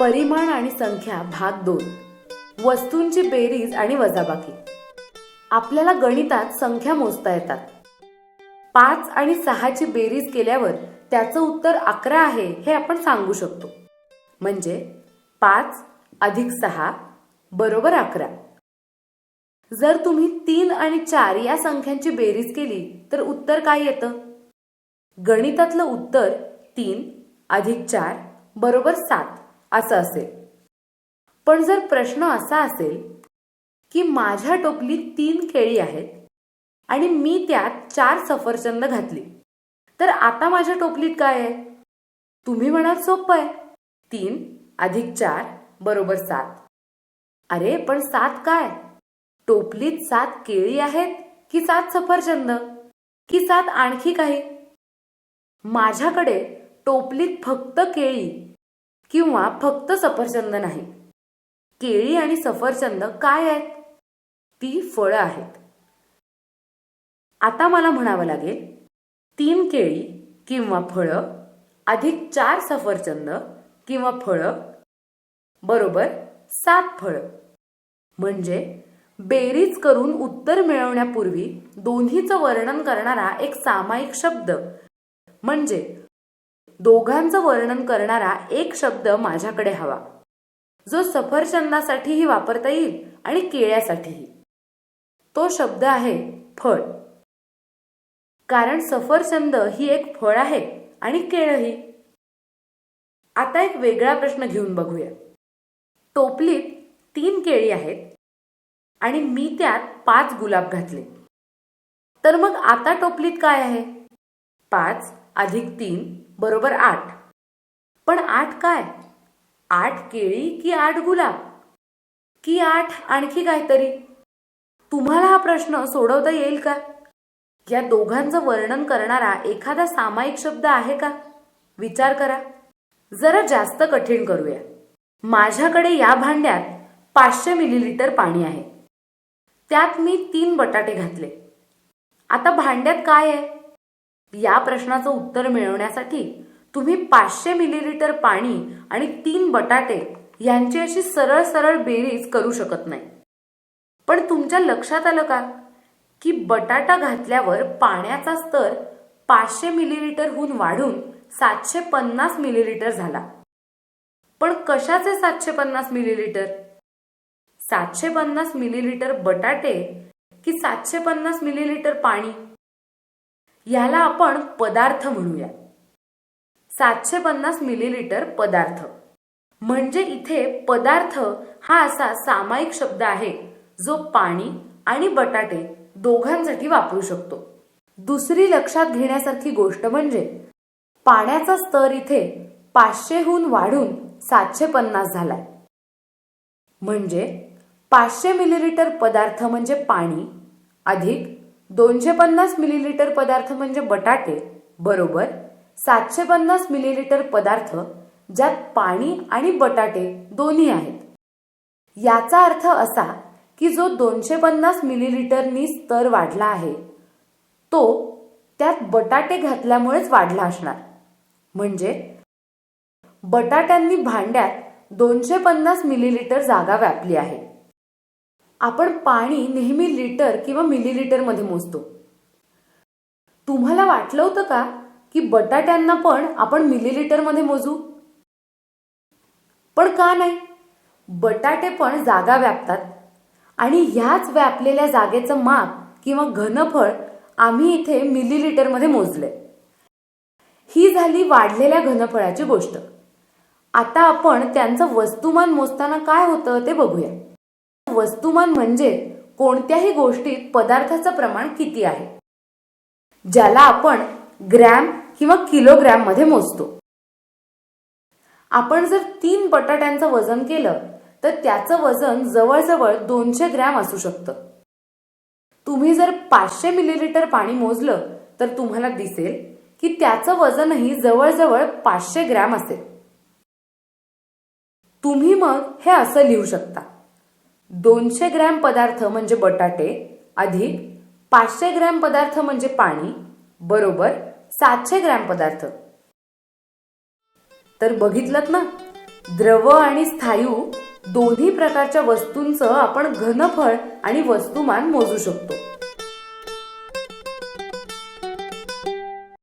परिमाण आणि संख्या भाग दोन. वस्तूंची बेरीज आणि वजाबाकी. आपल्याला गणितात संख्या मोजता येतात. पाच आणि सहाची बेरीज केल्यावर त्याचं उत्तर अकरा आहे हे आपण सांगू शकतो. म्हणजे पाच अधिक सहा बरोबर अकरा. जर तुम्ही तीन आणि चार या संख्यांची बेरीज केली तर उत्तर काय येतं? गणितातलं उत्तर तीन अधिक चार बरोबर सात. असं असेल. पण जर प्रश्न असा असेल की माझ्या टोपलीत तीन केळी आहेत आणि मी त्यात चार सफरचंद घातली तर आता माझ्या टोपलीत काय आहे? तुम्ही म्हणाल सोपं आहे. तीन अधिक चार बरोबर सात. अरे पण सात काय? टोपलीत सात केळी आहेत की सात सफरचंद? की सात आणखी काही? माझ्याकडे टोपलीत फक्त केळी किंवा फक्त सफरचंद नाही. केळी आणि सफरचंद काय आहेत? ती फळं आहेत. आता मला म्हणावं लागेल तीन केळी किंवा फळं अधिक चार सफरचंद किंवा फळं बरोबर सात फळं. म्हणजे बेरीज करून उत्तर मिळवण्यापूर्वी दोन्हीचं वर्णन करणारा एक सामायिक शब्द. म्हणजे दोघांचं वर्णन करणारा एक शब्द माझ्याकडे हवा. जो सफरचंदासाठीही वापरता येईल आणि केळ्यासाठीही. तो शब्द आहे फळ. कारण सफरचंद ही एक फळ आहे आणि केळही. आता एक वेगळा प्रश्न घेऊन बघूया. टोपलीत तीन केळी आहेत आणि मी त्यात पाच गुलाब घातले. तर मग आता टोपलीत काय आहे? पाच अधिक तीन बरोबर आठ. पण आठ काय? आठ केळी की आठ गुलाब? की आठ आणखी काहीतरी? तुम्हाला हा प्रश्न सोडवता येईल का? या दोघांचं वर्णन करणारा एखादा सामायिक शब्द आहे का? विचार करा. जरा जास्त कठीण करूया. माझ्याकडे या भांड्यात पाचशे मिलीलिटर पाणी आहे. त्यात मी तीन बटाटे घातले. आता भांड्यात काय आहे? या प्रश्नाचं उत्तर मिळवण्यासाठी तुम्ही पाचशे मिलीलिटर पाणी आणि तीन बटाटे यांची अशी सरळ सरळ बेरीज करू शकत नाही. पण तुमच्या लक्षात आलं का? की बटाटा घातल्यावर पाण्याचा स्तर पाचशे मिलीलिटरहून वाढून सातशे पन्नास मिलीलिटर झाला. पण कशाचे सातशे पन्नास मिलीलिटर? सातशे पन्नास मिलीलिटर बटाटे की सातशे पन्नास मिलीलिटर पाणी? याला आपण पदार्थ म्हणूया. सातशे पन्नास मिलीलिटर पदार्थ. म्हणजे इथे पदार्थ हा असा सामायिक शब्द आहे जो पाणी आणि बटाटे दोघांसाठी वापरू शकतो. दुसरी लक्षात घेण्यासारखी गोष्ट म्हणजे पाण्याचा स्तर इथे पाचशेहून वाढून सातशे पन्नास झालाय. म्हणजे पाचशे मिलीलिटर पदार्थ म्हणजे पाणी अधिक दोनशे पन्नास मिलीलिटर पदार्थ म्हणजे बटाटे बरोबर? सातशे पन्नास मिलीलिटर पदार्थ ज्यात पाणी आणि बटाटे दोन्ही आहेत. याचा अर्थ असा की जो दोनशे पन्नास मिलीलिटरनी स्तर वाढला आहे तो त्यात बटाटे घातल्यामुळेच वाढला असणार. म्हणजे बटाट्यांनी भांड्यात दोनशे पन्नास मिलीलिटर जागा व्यापली आहे. आपण पाणी नेहमी लिटर किंवा मिलीलिटरमध्ये मोजतो. तुम्हाला वाटलं होतं का की बटाट्यांना पण आपण मिलीलिटरमध्ये मोजू? पण का नाही? बटाटे पण जागा व्यापतात आणि ह्याच व्यापलेल्या जागेचं माप किंवा घनफळ आम्ही इथे मिलीलिटरमध्ये मोजले ही झाली वाढलेल्या घनफळाची गोष्ट. आता आपण त्यांचं वस्तुमान मोजताना काय होतं ते बघूया. वस्तुमान म्हणजे कोणत्याही गोष्टीत पदार्थाचं प्रमाण किती आहे? ज्याला आपण ग्रॅम किंवा किलोग्रॅममध्ये मोजतो. आपण जर तीन बटाट्यांचं वजन केलं तर त्याचं वजन जवळजवळ दोनशे ग्रॅम असू शकतं. तुम्ही जर पाचशे मिलीलिटर पाणी मोजलं तर तुम्हाला दिसेल की त्याचं वजनही जवळजवळ पाचशे ग्रॅम असेल. तुम्ही मग हे असं लिहू शकता. दोनशे ग्रॅम पदार्थ म्हणजे बटाटे अधिक पाचशे ग्रॅम पदार्थ म्हणजे पाणी बरोबर सातशे ग्रॅम पदार्थ. तर बघितलं ना? द्रव आणि स्थायू दोन्ही प्रकारच्या वस्तूंचं आपण घनफळ आणि वस्तुमान मोजू शकतो.